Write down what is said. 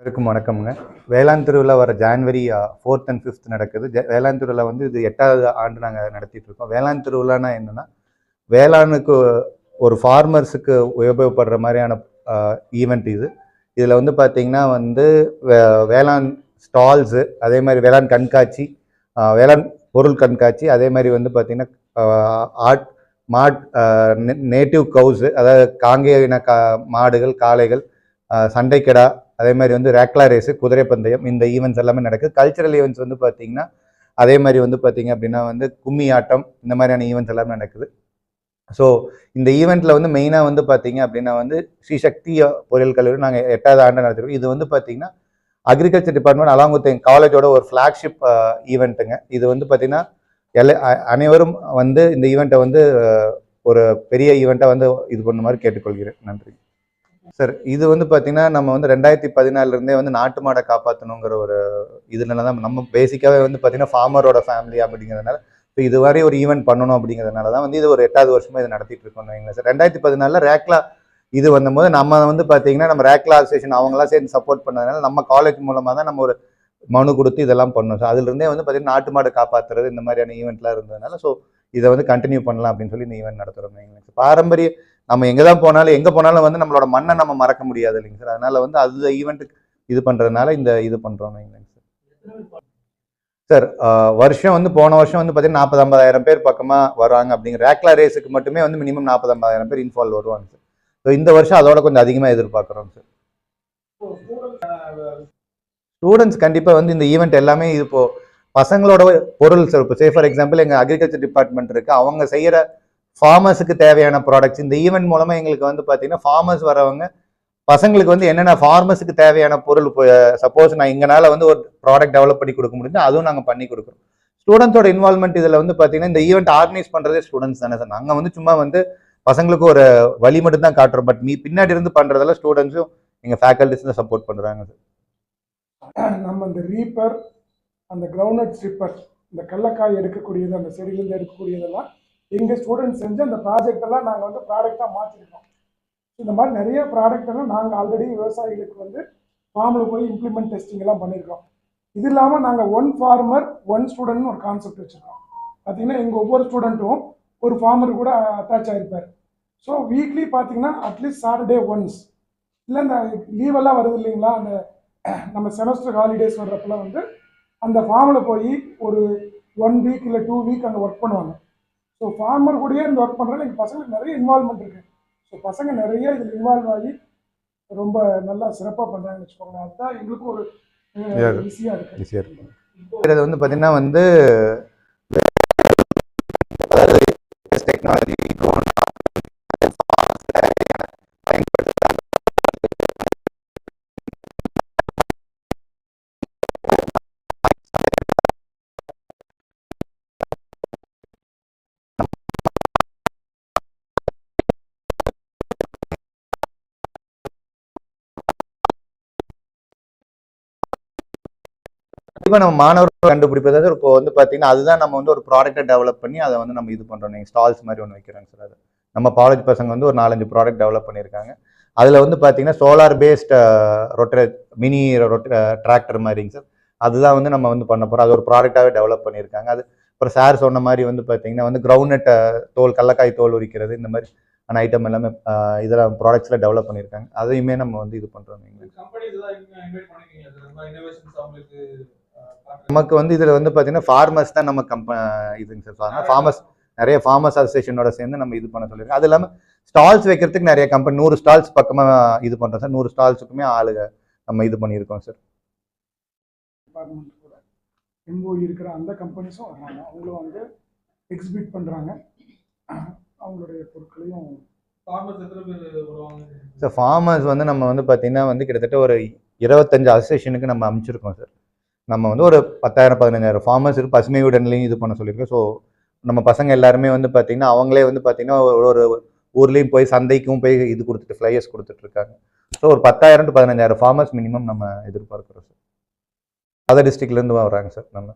இருக்கும் வணக்கம்ங்க. வேளாண் திருவிழா வர ஜான்வரி ஃபோர்த் அண்ட் ஃபிஃப்த் நடக்குது. வேளாண் திருவிழா வந்து இது எட்டாவது ஆண்டு நாங்கள் நடத்திட்டு இருக்கோம். வேளாண் திருவிழானா என்னன்னா வேளாணுக்கு ஒரு ஃபார்மர்ஸுக்கு உபயோகப்படுற மாதிரியான ஈவெண்ட் இது. இதில் வந்து பார்த்தீங்கன்னா வந்து வே- வேளாண் ஸ்டால்ஸு அதே மாதிரி வேளாண் கண்காட்சி வேளாண் பொருள் கண்காட்சி அதே மாதிரி வந்து பார்த்திங்கன்னா ஆட் மாட் நேட்டிவ் கவுஸு அதாவது காங்கேயின கா மாடுகள் காளைகள் சண்டைக்கடா அதே மாதிரி வந்து ரேக்லா ரேஸு குதிரை பந்தயம் இந்த ஈவெண்ட்ஸ் எல்லாமே நடக்குது கல்ச்சரல் ஈவெண்ட்ஸ் வந்து பார்த்தீங்கன்னா அதே மாதிரி வந்து பார்த்தீங்க அப்படின்னா வந்து கும்மி ஆட்டம் இந்த மாதிரியான ஈவெண்ட்ஸ் எல்லாமே நடக்குது. ஸோ இந்த ஈவெண்ட்டில் வந்து மெயினாக வந்து பார்த்தீங்க அப்படின்னா வந்து ஸ்ரீ சக்தி பொறியியல் கல்லூரி நாங்கள் எட்டாவது ஆண்டு நடத்திருக்கோம். இது வந்து பார்த்தீங்கன்னா அக்ரிகல்ச்சர் டிபார்ட்மெண்ட் அலாங் வித் எங்கள் காலேஜோட ஒரு ஃப்ளாக்ஷிப் ஈவெண்ட்டுங்க இது வந்து பார்த்தீங்கன்னா எல்லா அனைவரும் வந்து இந்த ஈவெண்ட்டை வந்து ஒரு பெரிய ஈவெண்ட்டை வந்து இது பண்ண மாதிரி கேட்டுக்கொள்கிறேன். நன்றி. சார் இது வந்து பார்த்தீங்கன்னா நம்ம வந்து ரெண்டாயிரத்தி பதினாலிருந்தே வந்து நாட்டு மாடை காப்பாற்றணுங்கிற ஒரு இதுல தான் நம்ம பேசிக்காகவே வந்து பார்த்தீங்கன்னா ஃபார்மரோட ஃபேமிலி அப்படிங்கிறதுனால இப்போ இது வரை ஒரு ஈவெண்ட் பண்ணணும் அப்படிங்கிறதுனால தான் வந்து இது ஒரு எட்டாவது வருஷமா இதை நடத்திட்டு இருக்கோம் வைங்களேன் சார். ரெண்டாயிரத்தி பதினாலில் ரேக்லா இது வந்தபோது நம்ம வந்து பார்த்தீங்கன்னா நம்ம ரேக்லா அசோசியேஷன் அவங்களாம் சேர்ந்து சப்போர்ட் பண்ணதுனால நம்ம காலேஜ் மூலமாக தான் நம்ம ஒரு மனு கொடுத்து இதெல்லாம் பண்ணோம். ஸோ அதுலேருந்தே வந்து பார்த்தீங்கன்னா நாட்டு மாடு காப்பாற்றுறது இந்த மாதிரியான ஈவெண்ட்லாம் இருந்ததுனால ஸோ இதை வந்து கண்டினியூ பண்ணலாம் அப்படின்னு சொல்லி இந்த ஈவெண்ட் நடத்துகிறோம் வைங்களேன் பாரம்பரிய நம்ம எங்கே தான் போனாலும் எங்கே போனாலும் வந்து நம்மளோட மண்ணை நம்ம மறக்க முடியாது இல்லைங்க சார். அதனால வந்து அது ஈவெண்ட்டுக்கு இது பண்ணுறதுனால இந்த இது பண்ணுறோம் இல்லைங்க சார். சார் வருஷம் வந்து போன வருஷம் வந்து பார்த்தீங்கன்னா நாற்பது ஐம்பதாயிரம் பேர் பக்கமாக வராங்க அப்படிங்கிற ரேக்லா ரேஸுக்கு மட்டுமே வந்து மினிமம் நாற்பது ஐம்பதாயிரம் பேர் இன்வால்வ் வருவாங்க சார். ஸோ இந்த வருஷம் அதோட கொஞ்சம் அதிகமாக எதிர்பார்க்குறோம் சார். ஸ்டூடெண்ட்ஸ் கண்டிப்பாக வந்து இந்த ஈவெண்ட் எல்லாமே இது இப்போ பசங்களோட பொருள் சார். இப்போ சே ஃபார் எக்ஸாம்பிள் எங்கள் அக்ரிகல்ச்சர் டிபார்ட்மெண்ட் இருக்குது அவங்க செய்கிற ஃபார்மர்ஸுக்கு தேவையான ப்ராடக்ட்ஸ் இந்த ஈவெண்ட் மூலமாக எங்களுக்கு வந்து பார்த்தீங்கன்னா ஃபார்மர்ஸ் வரவங்க பசங்களுக்கு வந்து என்னென்ன ஃபார்மர்ஸுக்கு தேவையான பொருள் சப்போஸ் நான் எங்களால் வந்து ஒரு ப்ராடக்ட் டெவலப் பண்ணி கொடுக்க முடிஞ்சு அதுவும் நாங்கள் பண்ணி கொடுக்குறோம். ஸ்டூடெண்ட்ஸோட இன்வால்மெண்ட் இதில் வந்து பார்த்தீங்கன்னா இந்த ஈவெண்ட் ஆர்கனைஸ் பண்ணுறதே ஸ்டூடெண்ட்ஸ் தானே சார். நாங்கள் வந்து சும்மா வந்து பசங்களுக்கு ஒரு வழி மட்டும் தான் காட்டுறோம். பட் மீ பின்னாடி இருந்து பண்ணுறதெல்லாம் ஸ்டூடெண்ட்ஸும் எங்கள் ஃபேக்கல்டிஸ் தான் சப்போர்ட் பண்ணுறாங்க சார். நம்ம இந்த ரீப்பர் அந்த கிரவுண்ட் ஸ்ட்ரிப்பர் இந்த கடலக்காய் எடுக்கக்கூடியது அந்த செடியிலேருந்து எடுக்கக்கூடியதெல்லாம் எங்கள் ஸ்டூடெண்ட்ஸ் செஞ்சு அந்த ப்ராஜெக்ட் எல்லாம் நாங்கள் வந்து ப்ராடக்டாக மாற்றிருக்கோம் இந்த மாதிரி நிறைய ப்ராடக்ட் எல்லாம் நாங்கள் ஆல்ரெடி விவசாயிகளுக்கு வந்து ஃபார்மில் போய் இம்ப்ளிமெண்ட் டெஸ்டிங் எல்லாம் பண்ணியிருக்கோம் இது இல்லாமல் நாங்கள் ஒன் ஃபார்மர் ஒன் ஸ்டூடெண்ட்னு ஒரு கான்செப்ட் வச்சுருக்கோம். பார்த்தீங்கன்னா எங்கள் ஒவ்வொரு ஸ்டூடெண்ட்டும் ஒரு ஃபார்மர் கூட அட்டாச் ஆகிருப்பார் ஸோ வீக்லி பார்த்தீங்கன்னா அட்லீஸ்ட் சாட்டர்டே ஒன்ஸ் இல்லை இந்த லீவெல்லாம் வருது இல்லைங்களா? அந்த நம்ம செமஸ்டர் ஹாலிடேஸ் வர்றப்பெல்லாம் வந்து அந்த ஃபார்மில் போய் ஒரு ஒன் வீக் இல்லை டூ வீக் அங்கே ஒர்க் பண்ணுவாங்க. ஸோ ஃபார்மர் கூடயே இந்த ஒர்க் பண்ணுறதுல எங்கள் பசங்களுக்கு நிறைய இன்வால்மெண்ட் இருக்குது ஸோ பசங்க நிறைய இதில் இன்வால்வ் ஆகி ரொம்ப நல்லா சிறப்பாக பண்ணுறாங்கன்னு வச்சுக்கோங்களேன். அதுதான் எங்களுக்கும் ஒரு. ஈஸியாக இருக்குது ஈஸியாக இருக்கும் இது வந்து பார்த்தீங்கன்னா வந்து டெக்னாலஜி கண்டிப்பாக நம்ம மாணவர்கள் கண்டுபிடிப்பது இப்போ வந்து பார்த்தீங்கன்னா அதுதான் நம்ம வந்து ஒரு ப்ராடக்ட்டை டெவலப் பண்ணி அதை வந்து நம்ம இது பண்ணுறோம் நீங்கள் ஸ்டால்ஸ் மாதிரி ஒன்று வைக்கிறாங்க சார் அது. நம்ம காலேஜ் பசங்க வந்து ஒரு நாலஞ்சு ப்ராடக்ட் டெவலப் பண்ணியிருக்காங்க. அதில் வந்து பார்த்தீங்கன்னா solar based rotor mini rotor tractor மாதிரிங்க சார் அதுதான் வந்து நம்ம வந்து பண்ண போகிறோம் அது ஒரு ப்ராடக்டாகவே டெவலப் பண்ணியிருக்காங்க. அது அப்புறம் சார் சொன்ன மாதிரி வந்து பார்த்தீங்கன்னா வந்து கிரவுண்ட் தோல் கடலக்காய் தோல் உரிக்கிறது இந்த மாதிரி ஆன ஐட்டம் எல்லாமே இதில் இதெல்லாம் ப்ராடக்ட்ஸில் டெவலப் பண்ணியிருக்காங்க. அதையுமே நம்ம வந்து இது பண்ணுறோம் நமக்கு வந்து இதில் வந்து பார்த்தீங்கன்னா ஃபார்மர்ஸ் தான் நம்ம கம்ப இதுங்க சார் அதனால் ஃபார்மர்ஸ் நிறைய ஃபார்மர்ஸ் அசோசியேஷனோட சேர்ந்து நம்ம இது பண்ண சொல்லியிருக்கோம் அது இல்லாமல் ஸ்டால்ஸ் வைக்கிறதுக்கு நிறைய கம்பெனி நூறு ஸ்டால்ஸ் பக்கமாக இது பண்ணுறோம் சார் நூறு ஸ்டால்ஸுக்குமே ஆளுங்க நம்ம இது பண்ணியிருக்கோம் சார் டிபார்ட்மெண்ட் கூட. எம்ஓஇ இருக்கிற அந்த கம்பெனிஸும் வர்றாங்க. அவங்களும் வந்து எக்ஸிபிட் பண்ணுறாங்க அவங்களுடைய பொருட்களையும் சார் ஃபார்மர்ஸ் வந்து நம்ம வந்து பார்த்தீங்கன்னா வந்து கிட்டத்தட்ட ஒரு இருபத்தஞ்சு அசோசியேஷனுக்கு நம்ம அமைச்சிருக்கோம் சார் நம்ம வந்து ஒரு பத்தாயிரம் பதினஞ்சாயிரம் ஃபார்மர்ஸ் இருக்குது பசுமை உடன்லையும் இது பண்ண சொல்லியிருக்கோம் ஸோ நம்ம பசங்க எல்லாருமே வந்து பார்த்திங்கன்னா அவங்களே வந்து பார்த்தீங்கன்னா ஒரு ஒரு ஊர்லேயும் போய் சந்தைக்கும் போய் இது கொடுத்துட்டு ஃப்ளையர்ஸ் கொடுத்துட்ருக்காங்க ஸோ ஒரு பத்தாயிரம் டு பதினஞ்சாயிரம் ஃபார்மர்ஸ் மினிமம் நம்ம எதிர்பார்க்குறோம் சார் அதர் டிஸ்ட்ரிக்ட்லேருந்து வராங்க சார் நம்ம.